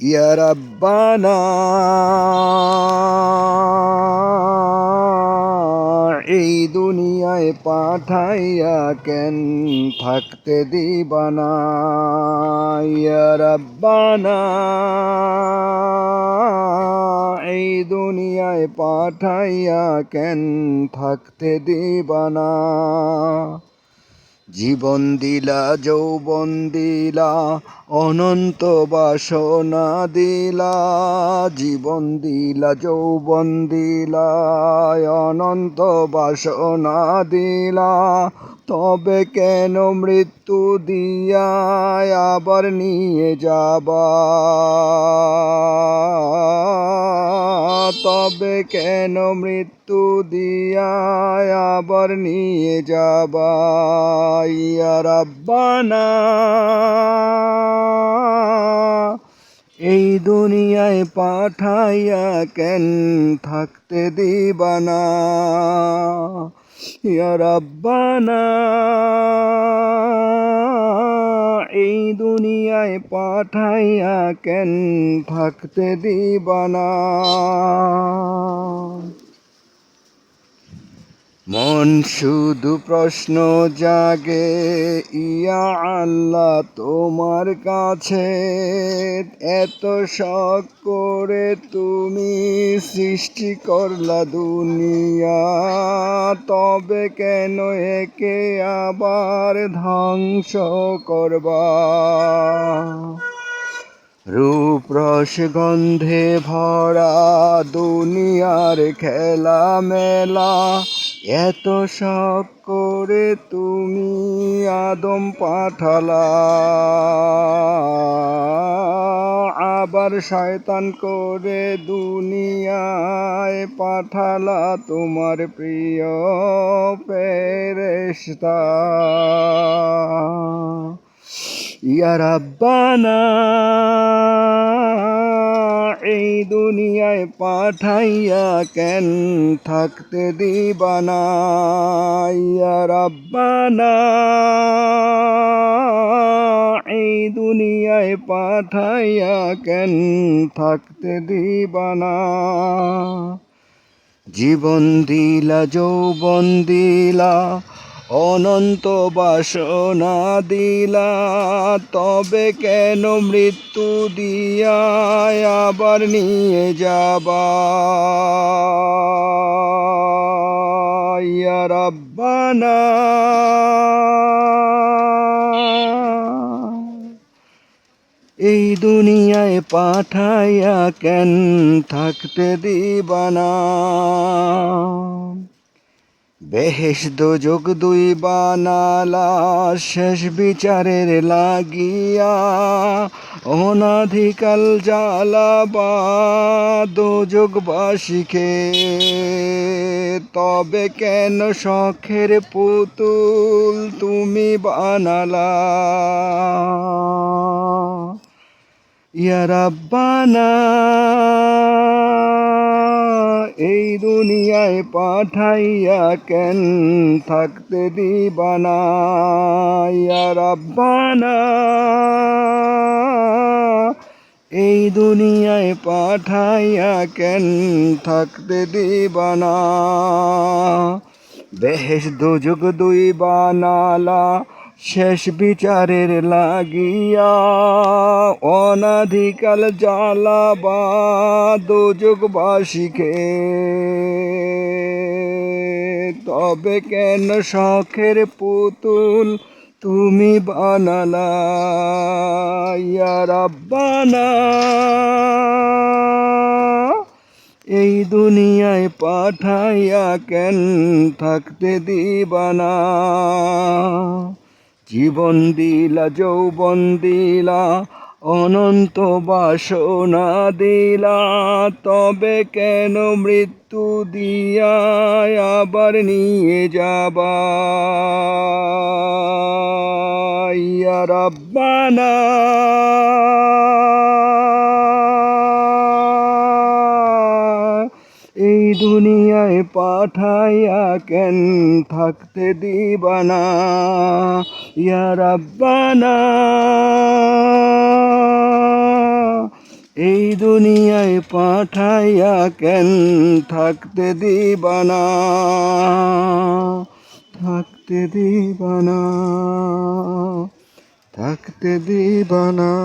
ইয়া রাব্বানা এই দুনিয়ায় পাঠাইয়া কেন থাকতে দিবানা? ইয়া রাব্বানা এই দুনিয়ায় পাঠাইয়া কেন থাকতে দিবানা? জীবন দিলা, যৌবন দিলা, অনন্ত বাসনা দিলা। জীবন দিলা, যৌবন দিলা, অনন্ত বাসনা দিলা। তবে কেন মৃত্যু দিয়া আবার নিয়ে যাবা? তবে কেন মৃত্যু দিয়া আবার নিয়ে যাবা ইয়া রাব্বানা? এই দুনিয়ায় পাঠাইয়া কেন থাকতে দিবানা? ইয়া রাব্বানা? এই দুনিয়ায় পাঠাইয়া কেন থাকতে দিবানা মন শুধু প্রশ্ন জাগে, ইয়া আল্লাহ তোমার কাছে এত শখ করে তুমি সৃষ্টি করলা দুনিয়া, তবে কেন একে আবার ধ্বংস করবা? রূপ রস গন্ধে ভরা দুনিয়ার খেলা মেলা এত শখ করে তুমি আদম পাঠালা। আবার শয়তান করে দুনিয়ায় পাঠালা তোমার প্রিয় ফেরেশতা। ইয়া রাব্বানা, এই দুনিয়ায় পাঠাইয়া কেন থাকতে দিবানা ইয়া রাব্বানা, এই দুনিয়ায় পাঠাইয়া কেন থাকতে দিবানা জীবন দিলা, যৌবন দিলা অনন্ত বাসনা দিলা, তবে কেন মৃত্যু দিয়া আবার নিয়ে যাবা? ইয়া রাব্বানা। এই দুনিয়ায় পাঠাইয়া কেন থাকতে দিবানা বেহেস যোগ দুই বানালা, শেষ বিচারের লাগিয়া অনাধিকাল জ্বালাবা দোযোগবাসীকে তবে কেন শখের পুতুল তুমি বানালা? ইয়া রাব্বানা এই দুনিয়ায় পাঠাইয়া কেন থাকতে দিবানা? রাব্বানা। এই দুনিয়ায় পাঠাইয়া কেন থাকতে দিবানা? বেহেস দুযুগ দুই বানালা শেষ বিচারের লাগিয়া অনাধিকাল জ্বালাবা দুযুগবাসীকে তবে কেন শখের পুতুল তুমি বানালা? রাব্বানা। এই দুনিয়ায় পাঠাইয়া কেন থাকতে দিবানা? জীবন দিলা, যৌবন দিলা, অনন্ত বাসনা দিলা। তবে কেন মৃত্যু দিয়া আবার নিয়ে যাবা ইয়া রাব্বানা। দুনিয়ায় পাঠাইয়া কেন থাকতে দিবানা? ইয়া রাব্বানা। এই দুনিয়ায় পাঠাইয়া কেন থাকতে দিবানা? থাকতে দিবানা। থাকতে দিবানা।